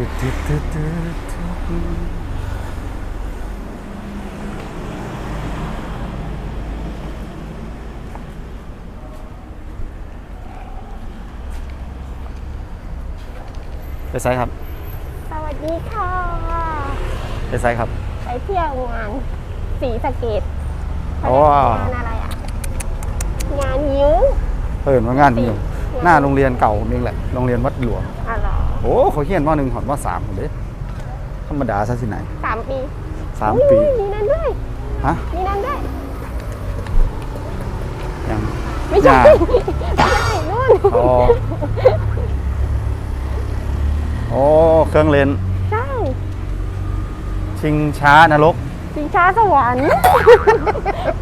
ตึ๊ดตึ๊ดตึ๊ดตึ๊ดไปไซครับ สวัสดีค่ะ ไปไซครับ ไปเที่ยวงานสีสะเกตโอ้งานอะไรอะ งานยิ้วเปิดมางานอยู่หน้าโรงเรียนเก่านี่แหละ โรงเรียนวัดหลวงอ๋อเหรอ โอ้เขาเขียนว่าหนึ่งหอดว่าสามผมเด้ธรรมดาซะสิไหนสามปีสามอุ๊ยปี มีนั่นด้วยฮะ มีนั่นด้วย ยังไม่ใช่ย่าไม่ใช่นู่นอ๋อโอ้เครื่องเล่นใช่ชิงช้านรกสิงช้าสวรรค์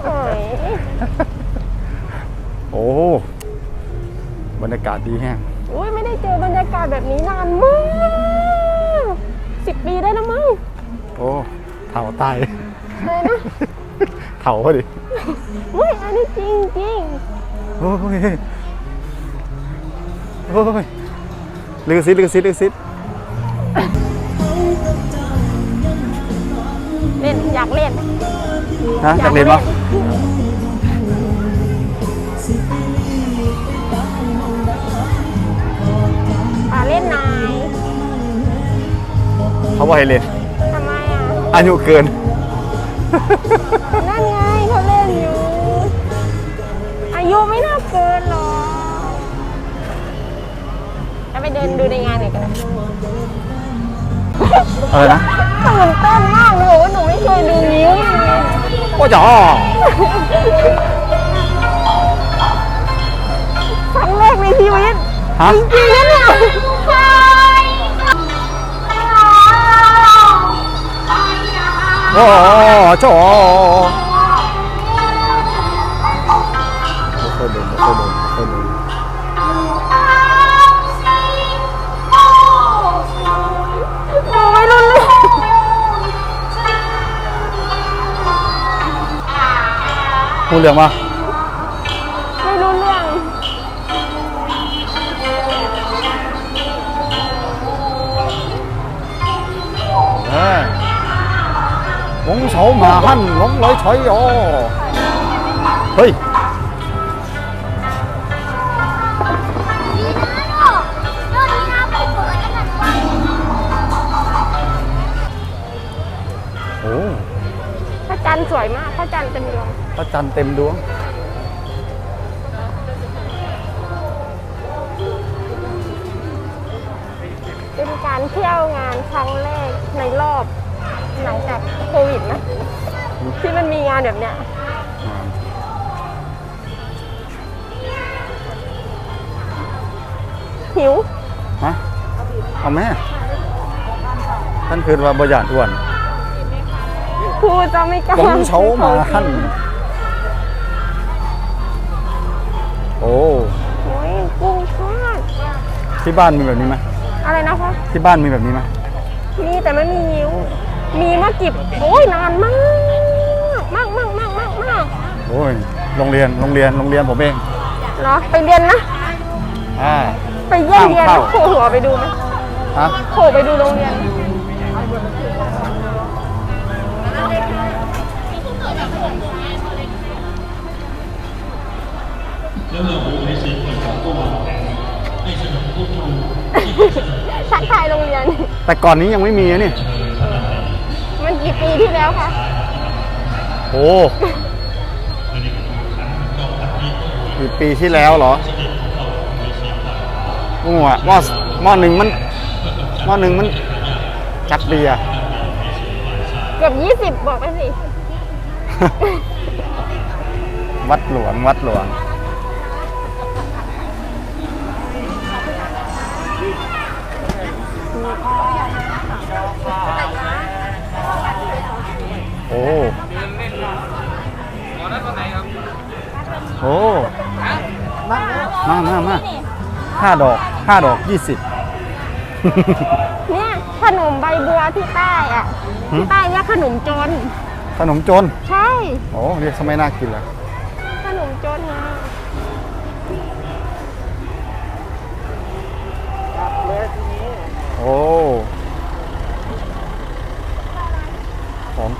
โอ้ยโอ้บรรยากาศดีแฮงอุ้ยไม่ได้ เจอบรรยากาศแบบนี้นานมากสิบปีได้แล้วมั้งโอ้เถ่าตายเลยนะเถ่าพอดีอุ้ยอันนี้จริงจริงโอ้ยโอ้ยลือซิดลือซิดลือซิดเล่นอยากเล่นฮะอยากเล่นปะ เขาบอกให้เล่นทำไมอะ อายุเกิน นั่นไงเขาเล่นอยู่ อายุไม่น่าเกินหรอกจะไปเดินดูในงานหน่อยกันนะอะไรนะตื่นเต้นมากเลยว่าหนูไม่เคยดูนิ้วเลยโอ้จ๋อครั้งแรกในชีวิตฮะจริงๆนะเนี่ย ใช่โอ้จ๋อไม่เคยดูไม่เคยดูไม่เคยดูหนูไม่รู้เรื่องพูดเรื่องมาไม่รู้เรื่องเออ วงเฉาหมาหั่นวงเลยใช้ยอเฮ้ยโอ้พระจันทร์สวยมากพระจันทร์เต็มดวงพระจันทร์เต็มดวง เป็นการเที่ยวงานครั้งแรกในรอบหลั งจากโควิดนะ ที่มันมีงานแบบเนี้ยหิวฮะเอาแม่ท่านคือว่าบรยานอ้วนพูดจะไม่กล้าวงเฉาหมาหั่นโอ้โอ้ยกุ้งทอดที่บ้านมีแบบนี้ไหมอะไรนะคะที่บ้านมีแบบนี้ไหมมีแต่ไม่มีนิ้ว มีเมื่อกี่โอ้ยนานมาก มากมากมากมากมากโอ้ยโรงเรียนโรงเรียนโรงเรียนผมเองเหรอไปเรียนนะ อ่า ไปเยี่ยมเรียนห้ามเข้า โผล่หัวไปดูไหมฮะโผล่ไปดูโรงเรียนทักทายโรงเรียน แต่ก่อนนี้ยังไม่มีนะนี่มัน กี่ปีที่แล้วคะโอ้กี่ปีที่แล้วเหรองัวมอมอหนึ่งมันมอหนึ่งมันจักเบียร์เกือบยี่สิบบอกไปสิ วัดหลวง วัดหลวง โอ้โอ้มามามาห้าดอกห้าดอกยี่สิบเนี่ยขนมใบบัวที่ใต้อะหืมที่ใต้เนี่ยขนมจน ขนมจน ใช่โอ้เรียกทำไมน่ากินล่ะขนมจนไงโอ้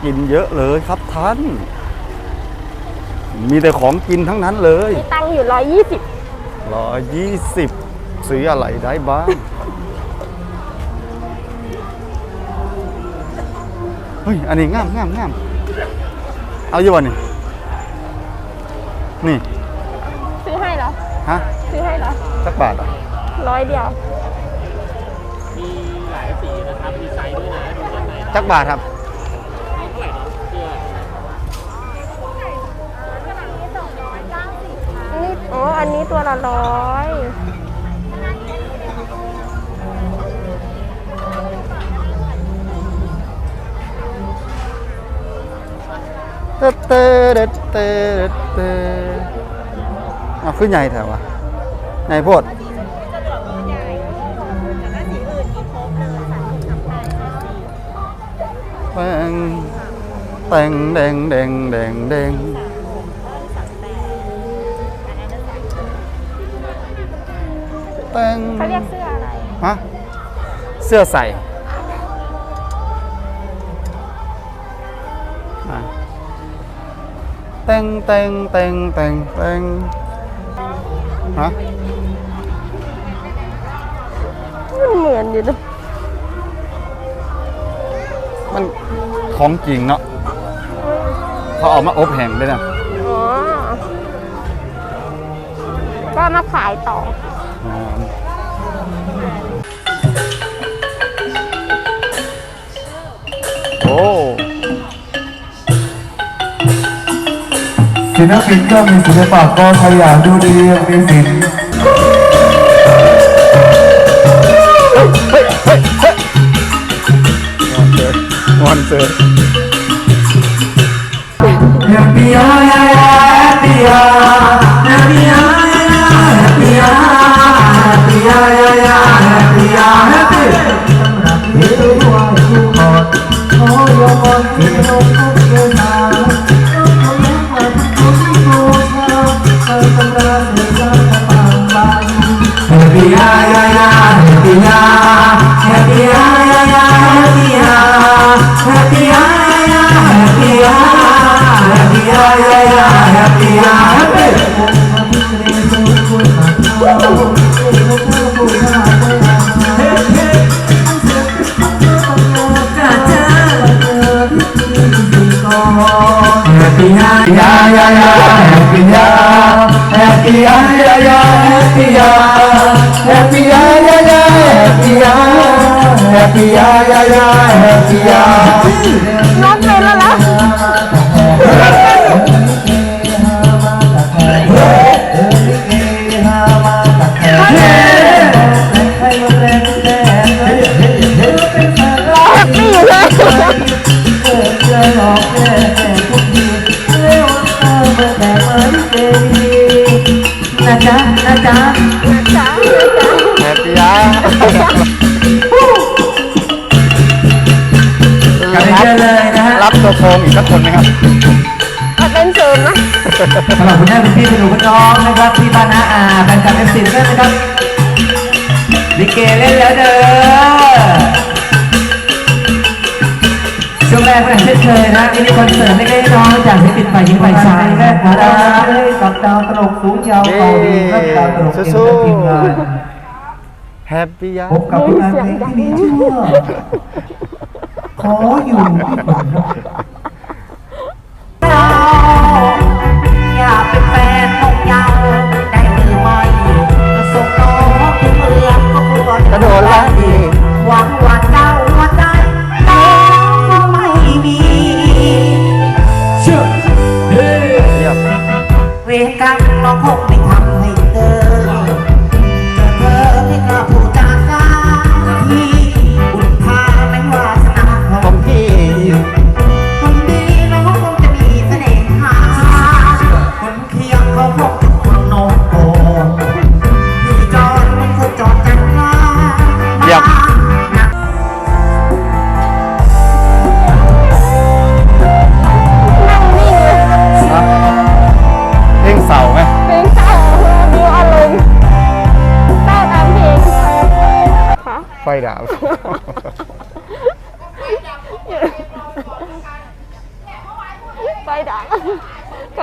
กินเยอะเลยครับท่าน มีแต่ของกินทั้งนั้นเลยมีตังค์อยู่ร้อยยี่สิบร้อยยี่สิบซื้ออะไรได้บ้าง เฮ้ย อันนี้งามงามงามเอาอยู่วะนี่ นี่ ซื้อให้เหรอ ฮะ ซื้อให้เหรอ สักบาทอะร้อยเดียว มีหลายสีนะครับ มีไซส์ด้วยนะดูด้านในนะสักบาทครับ มีเท่าไหร่เนาะเสื้อ นี่ อ๋อ อันนี้ตัวละร้อยเตเตเตเตเตเอาขึ้นใหญ่แถววะใหญ่โพดแตงแตงแดงแดงแดงแดง แตงเขาเรียกเสื้ออะไร ฮะเสื้อใส่อะแตงแตงแตงแตงแตงฮะมันเหมือนอยู่นะมันของจริงเนาะเขาเอามาอบแห้งด้วยนะ อ๋อ ก็มาขายต่ออ๋อ โอ้ศิลปินก็มีศิลปะก็ใครอยากดูดีมีศิลป์มวนเจอแฮ คน happy, yeah, yeah, yeah, happy, yeah. นะจ๊ะนะจ๊ะจ้าแฮปปี้ยากลับไปเจอเลยนะฮะรับตัวโคมอีกสักคนไหมครับเอาเป็นเสริมนะสำหรับคุณแม่คุณพี่คุณหนูคุณน้องนะครับที่บ้านนาอาแฟนคลับเอฟซีด้วยนะครับลิเกเล่นแล้วเด้อ ช่วงแรกก็อย่างเช่นเคยนะมินิคอนเสิร์ตเล็กๆน้อยๆจากศิลปินฝ่ายหญิงฝ่ายชายแรกมาได้กับดาวตลกสูงยาวเป่าดีครับดาวตลกเก่งและทีมงานแฮปปี้ยาพบกับผลงานเพลงที่มีชื่อว่าขออยู่ที่ผมอย ค่ะไฟดับ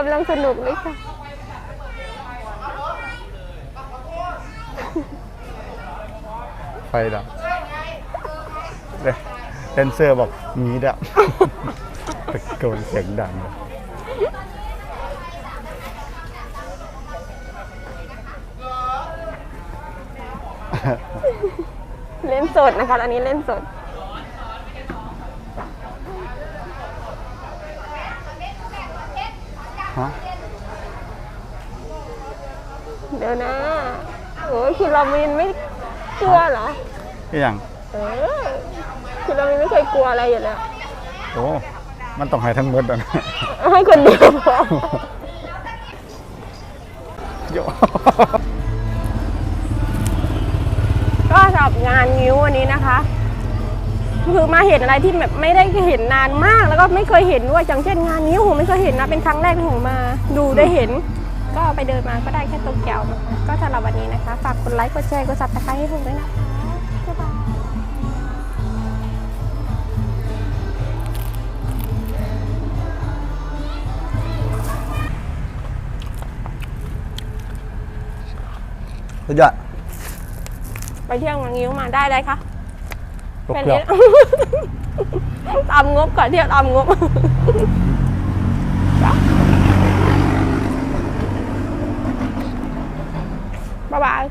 ำลังสนุกเลยค่ะ ไฟดับเด้แดนเซอร์บอกมีดับตะโกนเสียงดังเลย เล่นสดนะคะ อันนี้เล่นสด ฮะเดี๋ยวนะโอ้ยคิรามินไม่กลัวเหรอนี่อย่างเออคิรามินไม่เคยกลัวอะไรอยู่แล้ว โอ้มันต้องให้ทั้งหมดอะนะให้คนเดียวพอ โย รับงานงิ้ววันนี้นะคะ คือมาเห็นอะไรที่แบบไม่ได้เห็นนานมาก แล้วก็ไม่เคยเห็นด้วยอย่างเช่นงานนิ้วผมไม่เคยเห็นนะเป็นครั้งแรกที่ผมมาดูได้เห็น ก็ไปเดินมาก็ได้แค่โตเกียวนะคะก็สำหรับวันนี้นะคะ ฝากกดไลค์กดแชร์กดซับสไครต์ให้ผมด้วยนะคะบ๊ายบายสุดยอด ไปเที่ยวงานงิ้วมาได้เลยคะครบเป็นเครื่อนี้ ง ตามงบก่อนเที่ยวตามงบ บ๊ายบาย